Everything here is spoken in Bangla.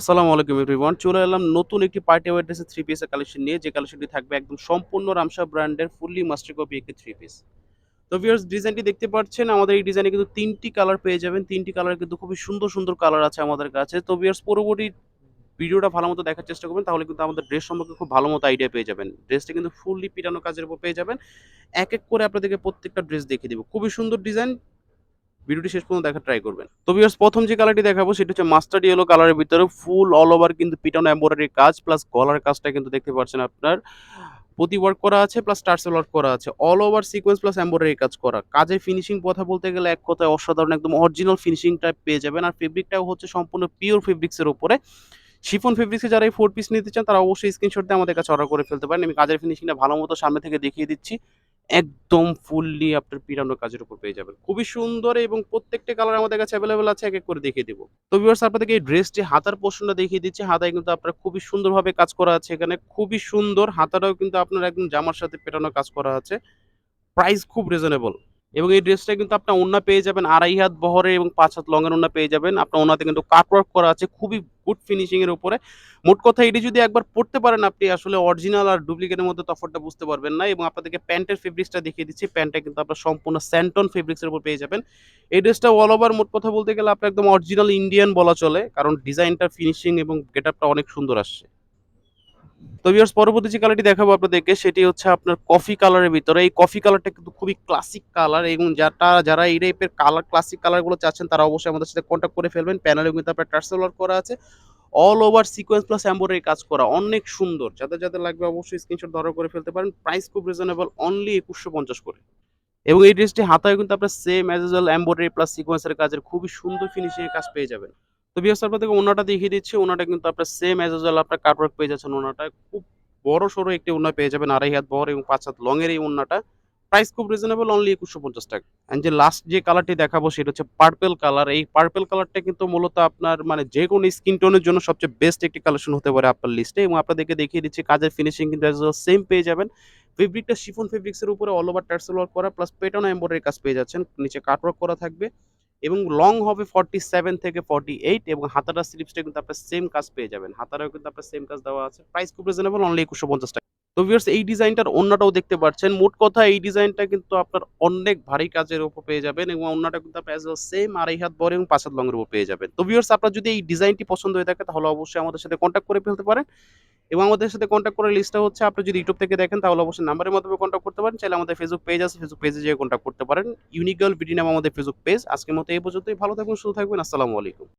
আসসালামু আলাইকুম এভরিওয়ান, চলে এলাম নতুন একটি পার্টি ওয়ার ড্রেসের থ্রি পিসের কালেকশন নিয়ে, যে কালেকশনটি থাকবে একদম সম্পূর্ণ রামসা ব্র্যান্ডের ফুললি মাস্টার কপি একটি থ্রি পিস তো ভিউয়ার্স ডিজাইনটি দেখতে পাচ্ছেন, আমাদের এই ডিজাইনে কিন্তু তিনটি কালার পেয়ে যাবেন। তিনটি কালার কিন্তু খুবই সুন্দর সুন্দর কালার আছে আমাদের কাছে। তো ভিউয়ার্স পরবর্তী ভিডিওটা ভালো মতো দেখার চেষ্টা করবেন, তাহলে কিন্তু আমাদের ড্রেস সম্পর্কে খুব ভালো মতো আইডিয়া পেয়ে যাবেন। ড্রেসটা কিন্তু ফুললি পিটানো কাজের উপর পেয়ে যাবেন। এক এক করে আপনাদেরকে প্রত্যেকটা ড্রেস দেখিয়ে দিব। খুবই সুন্দর ডিজাইন ভিডিওটি শেষ পর্যন্ত দেখা ট্রাই করবেন। তো ভিউয়ার্স প্রথম যে কালারটি দেখাবো সেটা হচ্ছে মাস্টার্ড ইয়েলো কালারের ভিতরে ফুল অল ওভার কিন্তু পিটানো এমব্রয়ডারি কাজ প্লাস গলার কাজটা কিন্তু দেখতে পাচ্ছেন আপনার। প্রতি ওয়ার্ক করা আছে প্লাস টার্সেল ওয়ার্ক করা আছে। All over sequins plus embroidery কাজ করা। কাজের ফিনিশিং কথা বলতে গেলে এক কথায় অসাধারণ, একদম অরিজিনাল ফিনিশিংটা পেয়ে যাবেন। আর ফেব্রিকটাও হচ্ছে সম্পূর্ণ পিওর ফেব্রিক্সের উপরে। শিফন ফেব্রিক্সে যারা এই ফোর পিস নিতে চান, তারা অবশ্যই স্ক্রিনশট দিয়ে আমাদের কাছে অর্ডার করে ফেলতে পারেন। আমি কাজের ফিনিশিংটা ভালো মতো সামনে থেকে দেখিয়ে দিচ্ছি। একদম ফুললি আপনার পিরানো কাজের উপর পেয়ে যাবেন। খুবই সুন্দর এবং প্রত্যেকটা কালার আমাদের কাছে অ্যাভেলেবেল আছে, এক এক করে দেখিয়ে দিব। তো ভিউয়ার্স আপনাদেরকে এই ড্রেসটি হাতার পোর্শনটা দেখিয়ে দিচ্ছি। হাতায় কিন্তু আপনার খুবই সুন্দরভাবে কাজ করা আছে এখানে। খুবই সুন্দর, হাতাটাও কিন্তু আপনার একদম জামার সাথে পেটানো কাজ করা আছে। প্রাইস খুব রিজনেবল এবং এই ড্রেসটা কিন্তু আপনার ওন্না পেয়ে যাবেন আড়াই হাত বহরে এবং পাঁচ হাত লঙের ওন্না পেয়ে যাবেন। আপনার ওনাতে কিন্তু কাটওয়ার্ক করা আছে, খুবই গুড ফিনিশিং এর উপরে। মোট কথা এটি যদি একবার পড়তে পারেন আপনি, আসলে অরিজিনাল আর ডুপ্লিকেটের মধ্যে তফাৎটা বুঝতে পারবেন না এবং আপনাদেরকে প্যান্টের ফেব্রিক্সটা দেখিয়ে দিচ্ছি। প্যান্টটা কিন্তু আপনার সম্পূর্ণ স্যান্টন ফেব্রিক্সের উপর পেয়ে যাবেন। এই ড্রেসটা অল ওভার মোট কথা বলতে গেলে আপনার একদম অরিজিনাল ইন্ডিয়ান বলা চলে, কারণ ডিজাইনটা ফিনিশিং এবং গেটআপটা অনেক সুন্দর আসছে। তো ভিউয়ার্স পরবর্তী যে কালারটি দেখাবো আপনাদেরকে, সেটি হচ্ছে আপনার কফি কালারের ভিতরে। এই কফি কালারটা কিন্তু খুবই ক্লাসিক কালার এবং যারা যারা এই টাইপের কালার ক্লাসিক কালারগুলো চাচ্ছেন, তারা অবশ্যই আমাদের সাথে কন্ট্যাক্ট করে ফেলবেন। প্যানেলে কিন্তু আপনার টার্সেল ওয়ার্ক করা আছে। All over sequins plus embroidery কাজ করা। অনেক সুন্দর। যাদের যাদের লাগবে অবশ্যই স্ক্রিনশট ধরা করে ফেলতে পারেন। প্রাইস খুব রিজনেবল অনলি একুশশো পঞ্চাশ করে। এবং এই ড্রেসটি হাতায় কিন্তু আপনার same as well embroidery plus সিকোয়েন্সের কাজের। খুবই সুন্দর ফিনিশিং এর কাজ পেয়ে যাবেন। বিয়াস আপনাদেরকে ওনাটা দেখিয়ে দিচ্ছি। ওনাটা কিন্তু আপনার সেম অ্যাজ ওয়েল আপনার কাটওয়ার্ক পেয়ে যাচ্ছেন ওনাটা। খুব বড় সড়ো একটি ওনা পেয়ে যাবেন, আড়াই হাত বহর এবং পাঁচ হাত লং এর এই ওনাটা। প্রাইস খুব রিজনেবল অনলি একুশশো পঞ্চাশ টাকা। অ্যান্ড যে লাস্ট যে কালারটি দেখাবো সেটা হচ্ছে পার্পেল কালার এই পার্পেল কালারটা কিন্তু মূলত আপনার মানে যে কোনো স্কিন টোনের জন্য সবচেয়ে বেস্ট একটি কালেকশন হতে পারে আপনার লিস্টে এবং আপনাদেরকে দেখিয়ে দিচ্ছি, কাজের ফিনিশিং কিন্তু সেম পেয়ে যাবেন। ফেব্রিকটা শিফন ফেব্রিক্সের উপরে অল ওভার টার্সেল ওয়ার্ক করা প্লাস পেটানো এম্বয়ডারি কাজ পেয়ে যাচ্ছেন। নিচে কাটওয়ার্ক করা থাকবে। এবং লং হবে ফর্টি সেভেন থেকে ফর্টি এইট এবং হাতাটা স্লিপসটা কিন্তু আপনার সেম কাজ পেয়ে যাবেন। হাতারাও কিন্তু আপনার সেম কাজ দেওয়া আছে। প্রাইস খুব রিজনেবল অনলি একুশশো পঞ্চাশ টাকা। তো ভিউয়ার্স এই ডিজাইনটার অন্যটাও দেখতে পাচ্ছেন। মোট কথা, এই ডিজাইনটা কিন্তু আপনার অনেক ভারী কাজের উপর পেয়ে যাবেন এবং অন্যটা কিন্তু আপনার অ্যাজ সেম আড়াই হাত বড় এবং পাঁচ হাত লংয়ের উপর পেয়ে যাবেন। তো ভিউয়ার্স আপনার যদি এই ডিজাইনটি পছন্দ হয়ে থাকে, তাহলে অবশ্যই আমাদের সাথে কন্ট্যাক্ট করে ফেলতে পারেন। এবং আমাদের সাথে কন্ট্যাক্ট করার লিস্টটা হচ্ছে, আপনি যদি ইউটিউব থেকে দেখেন, তাহলে অবশ্যই নাম্বারের মাধ্যমে কন্ট্যাক্ট করতে পারেন। চাইলে আমাদের ফেসবুক পেজ আছে ফেসবুক পেজে যেয়ে কন্ট্যাক্ট করতে পারেন। ইউনিক গার্ল বিডি নাম আমাদের ফেসবুক পেজ আজকের মতো এই পর্যন্তই। ভালো থাকুন সুস্থ থাকবেন। আসসালামু আলাইকুম।